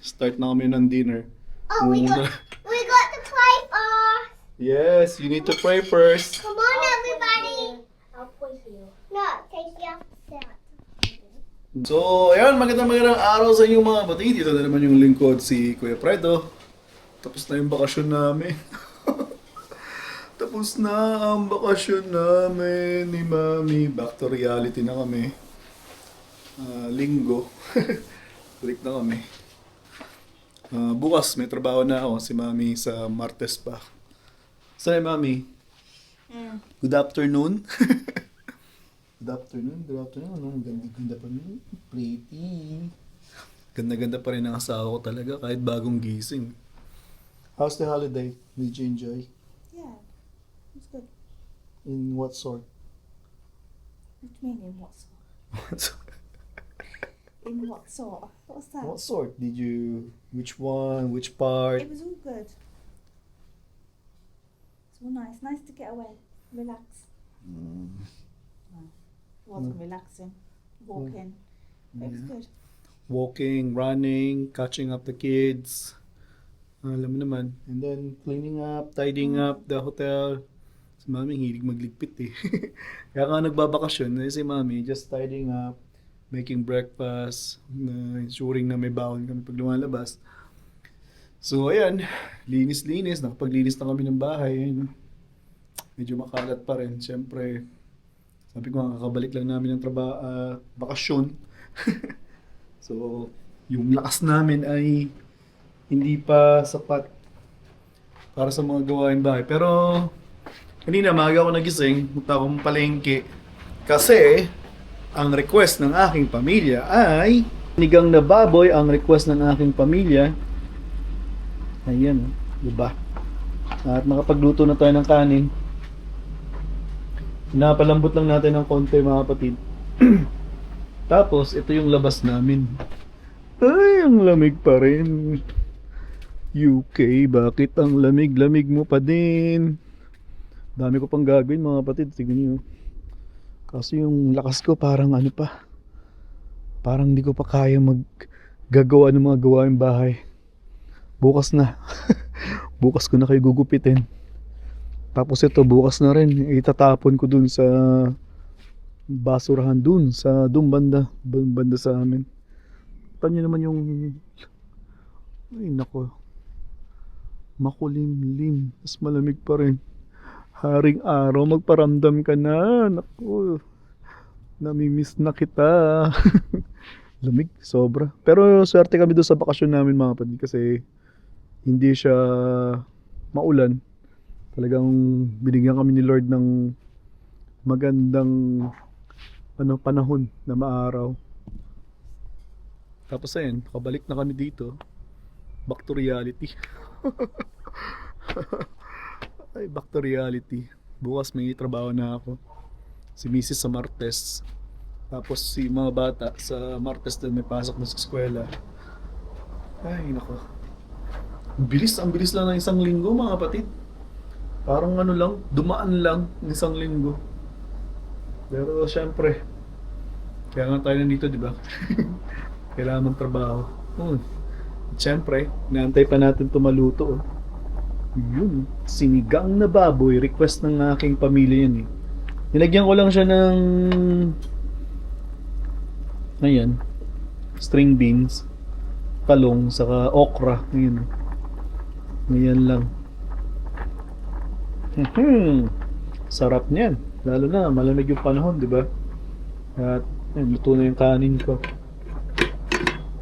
Start na kami ng dinner. Oh, we got we got the plate off. Yes, you need to pray first. Come on, everybody. I'll pray for you. No, take you off the set. So, ayun, magandang magandang araw sa inyong mga batid. Dito na naman yung lingkod si Kuya Fredo. Tapos na yung bakasyon namin. Tapos na ang bakasyon namin ni Mami. Back to reality na kami. Ah, linggo. Balik na kami. Ah, bukas may trabaho na ako si Mami sa Martes pa. Saan Mami? Good afternoon. Good afternoon, good afternoon. Ang ganda-ganda pa rin. Pretty. Ganda-ganda pa rin ang asawa ko talaga kahit bagong gising. How's the holiday? Did you enjoy? Yeah, it's good. In what sort? What do you mean, in what sort? In what sort? What's that? what sort? Did you, which one, which part? It was all good. It's all nice. Nice to get away, relax. Mm, It wasn't relaxing. Walking. It was yeah. good. Walking, running, catching up the kids. Alam mo naman. And then cleaning up, tidying up the hotel. Si Mami hilig magligpit eh. Kaya nga nagbabakasyon, eh, si Mami just tidying up, making breakfast, na ensuring na may baon kami pag lumalabas. So ayan, linis-linis, nakapaglinis na kami ng bahay. Medyo makalat pa rin, syempre. Sabi ko kakabalik lang namin ng trabaho, bakasyon. so, yung lakas namin ay hindi pa sapat para sa mga gawain bahay. Pero, kanina maaga ako nagising, punta akong palengke. Kasi, ang request ng aking pamilya ay nigang na baboy ang request ng aking pamilya. Ayan, di ba? At makapagluto na tayo ng kanin. Napalambot lang natin ng konti mga kapatid. Tapos, ito yung labas namin. Ay, ang lamig pa rin. UK, bakit ang lamig-lamig mo pa din? Dami ko pang gagawin mga kapatid, tignan niyo. Kasi yung lakas ko parang ano pa. Parang hindi ko pa kaya maggagawa ng mga gawain bahay. Bukas na. bukas ko na kayo gugupitin. Tapos ito bukas na rin itatapon ko dun sa basurahan dun sa dun banda dun banda sa amin. Tanyo naman yung ay nako makulimlim mas malamig pa rin haring araw magparamdam ka na nako namimiss na kita lamig sobra pero swerte kami doon sa bakasyon namin mga kapatid kasi hindi siya maulan talagang binigyan kami ni Lord ng magandang ano panahon na maaraw. Tapos ayun, kabalik na kami dito. Back to reality. Ay, back to reality. Bukas may trabaho na ako. Si Mrs. sa Martes. Tapos si mga bata sa Martes din may pasok na sa eskwela. Ay, nako. Bilis, ang bilis lang ng isang linggo mga kapatid. Parang ano lang, dumaan lang ng isang linggo. Pero syempre, kaya nga tayo nandito, di ba? Kailangan ng trabaho. Hmm. At syempre, inaantay pa natin tumaluto. Oh. Yun, sinigang na baboy, request ng aking pamilya yan eh. Nilagyan ko lang siya ng ayan, string beans, talong, saka okra. Ayan. Ayan lang. Hmm. Sarap niyan. Lalo na malamig yung panahon, di ba? At ayun, luto na yung kanin ko.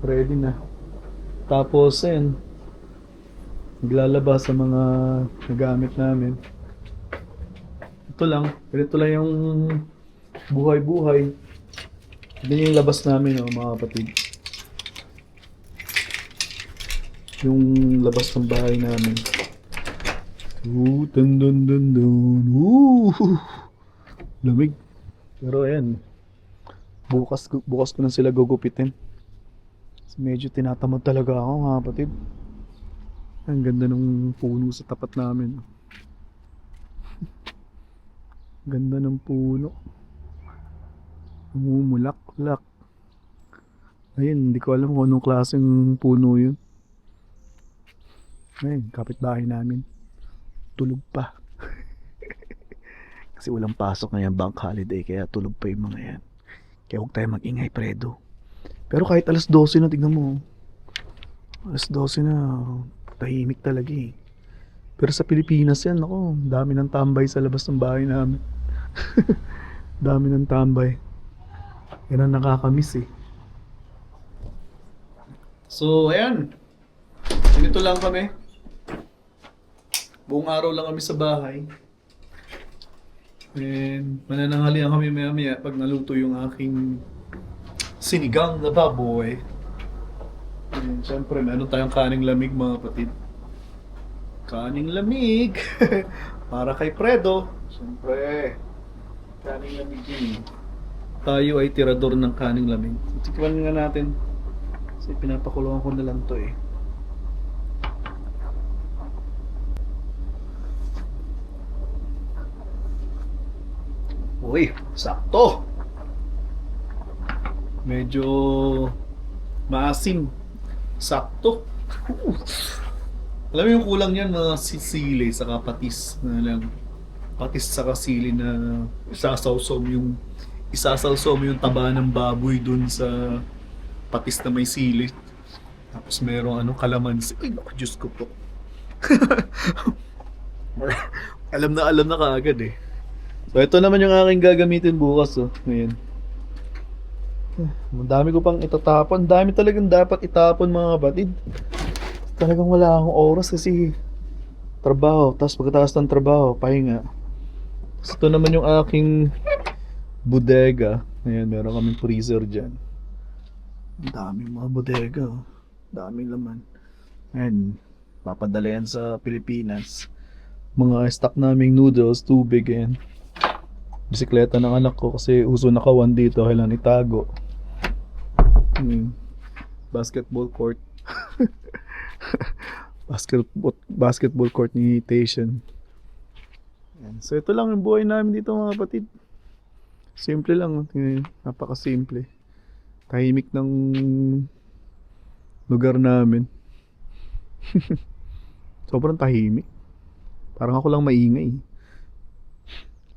Ready na. Tapos, ayun, naglalaba sa mga nagamit namin. Ito lang. Ganito lang yung buhay-buhay. Yan yung labas namin, oh, mga kapatid. Yung labas ng bahay namin. Ooh, dun dun dun dun. Ooh, lamig. Pero ayan, bukas, bukas ko na sila gugupitin. Medyo tinatamad talaga ako mga kapatid. Ang ganda ng puno sa tapat namin. Ganda ng puno. Umumulaklak. Ayun, hindi ko alam kung anong klaseng puno yun. Ayun, kapitbahay namin. Tulog pa. Kasi walang pasok ngayon bank holiday kaya tulog pa yung mga yan. Kaya huwag tayo mag-ingay, Predo. Pero kahit alas 12 na, tignan mo. Alas 12 na, tahimik talaga eh. Pero sa Pilipinas yan, ako, dami ng tambay sa labas ng bahay namin. dami ng tambay. Yan ang nakakamiss eh. So, ayan. Ganito lang kami. Buong araw lang kami sa bahay. And manananghalian kami maya maya pag naluto yung aking sinigang na baboy. And syempre, meron tayong kaning lamig mga kapatid. Kaning lamig. Para kay Predo. Syempre, kaning lamig yun. eh. Tayo ay tirador ng kaning lamig. Tikman nga natin. Kasi pinapakulungan ko na lang to eh. Uy, sakto. Medyo maasim. Sakto. Alam mo yung kulang yan, mga sisili sa patis na lang. Patis sa kasili na isasawsaw mo yung isasawsaw mo yung taba ng baboy dun sa patis na may sili. Tapos merong ano, kalamansi. Ay, naku, Diyos ko po. alam na alam na kaagad eh. So, ito naman yung aking gagamitin bukas, oh. Ngayon. Ang dami ko pang itatapon. Dami talagang dapat itapon, mga kapatid. Talagang wala akong oras kasi trabaho. Tapos pagkatapos ng trabaho, pahinga. Tapos ito naman yung aking bodega. Ayan, meron kaming freezer dyan. Ang daming mga bodega, oh. Daming laman. Ayan, papadala yan sa Pilipinas. Mga stock naming noodles, tubig, ayan bisikleta ng anak ko kasi uso nakawan dito kailan itago hmm. basketball court. Basketball basketball court ni Tation Yan. so ito lang yung buhay namin dito mga kapatid. Simple lang. Napakasimple. Tahimik ng lugar namin. Sobrang tahimik. Parang ako lang maingay.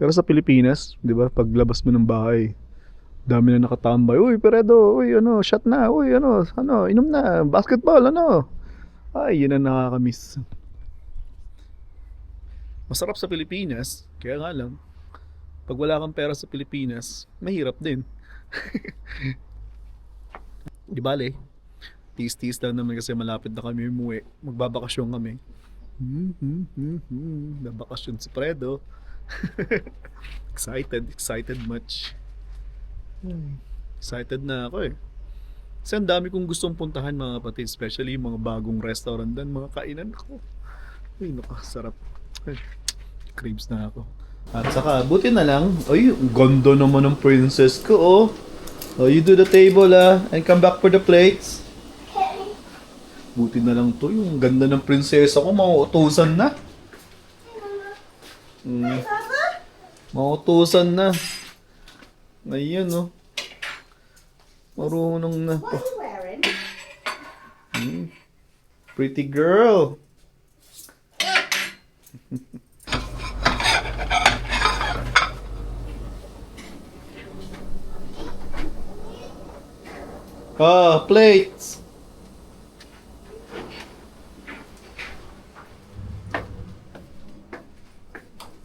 Pero sa Pilipinas, 'di ba, paglabas mo ng bahay, dami na nakatambay. Uy, Peredo, uy, ano, shot na. Uy, ano, ano, inom na, basketball, ano. Ay, yun ang nakakamiss. Masarap sa Pilipinas, kaya nga lang, pag wala kang pera sa Pilipinas, mahirap din. Di bale, tiis-tiis lang naman kasi malapit na kami umuwi. Magbabakasyon kami. Hmm, hmm, hmm, hmm. Nabakasyon si Predo. excited, excited much. Hmm. Excited na ako eh. Kasi ang dami kong gustong puntahan mga kapatid, especially mga bagong restaurant doon, mga kainan ko. Uy, nakasarap. Ay, craves na ako. At saka, buti na lang, ay, ganda naman ng princess ko, oh. Oh, you do the table, ah, and come back for the plates. Buti na lang to, yung ganda ng prinsesa ko, mauutusan na. Mm. Mautusan na. Ayun, oh. Marunong na. What are you wearing? Mm. Pretty girl. ah, plates.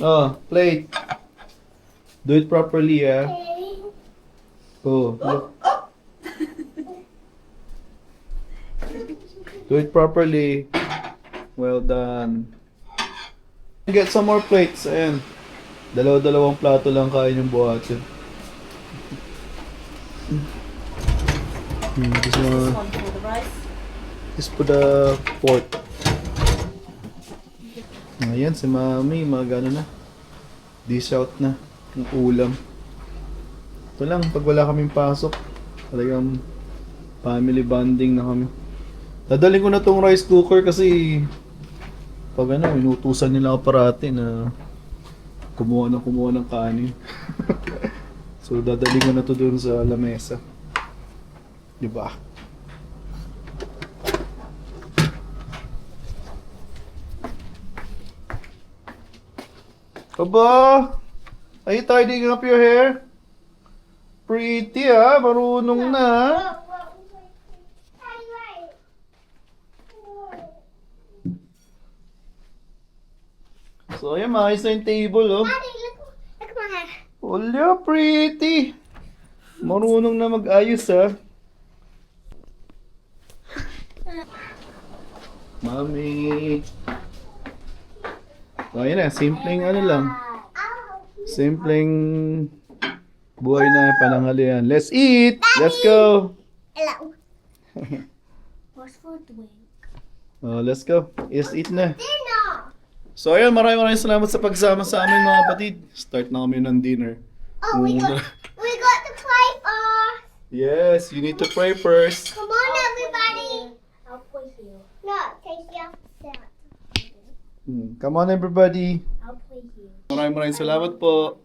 Oh, plate. Do it properly, ah. Okay. Oh, look. Do it properly. Well done. Get some more plates. Ayan. Dalawa-dalawang plato lang kain yung buhat yun. Hmm, this This one one for the rice. is for the pork. Ayan, si mami, magano na. Dish out na. Yung ulam. Ito lang, pag wala kaming pasok, talagang family bonding na kami. Dadalhin ko na tong rice cooker kasi pag ano, inutusan nila ako parati na kumuha ng kumuha ng kanin. so dadalhin ko na to doon sa lamesa. Di ba? Aba! Are you tidying up your hair? Pretty ah, marunong na. So ayan, maayos na yung table oh. Daddy, look, look my hair. Wala, pretty. Marunong na mag-ayos ah. Mami. So ayan na, simpleng ano lang. Simpleng buhay na pananghalian. Let's eat! Let's go! Hello. What's for doing? Oh, let's go. Let's eat na. Dinner. So ayan, maraming maraming salamat sa pagsama sa amin mga kapatid. Start na kami ng dinner. Oh, we got, we got the plate off. Yes, you need to pray first. Come on, everybody. I'll put you. No, take you the set. Hmm, Come on everybody. I'll put you. Maraming maraming salamat po.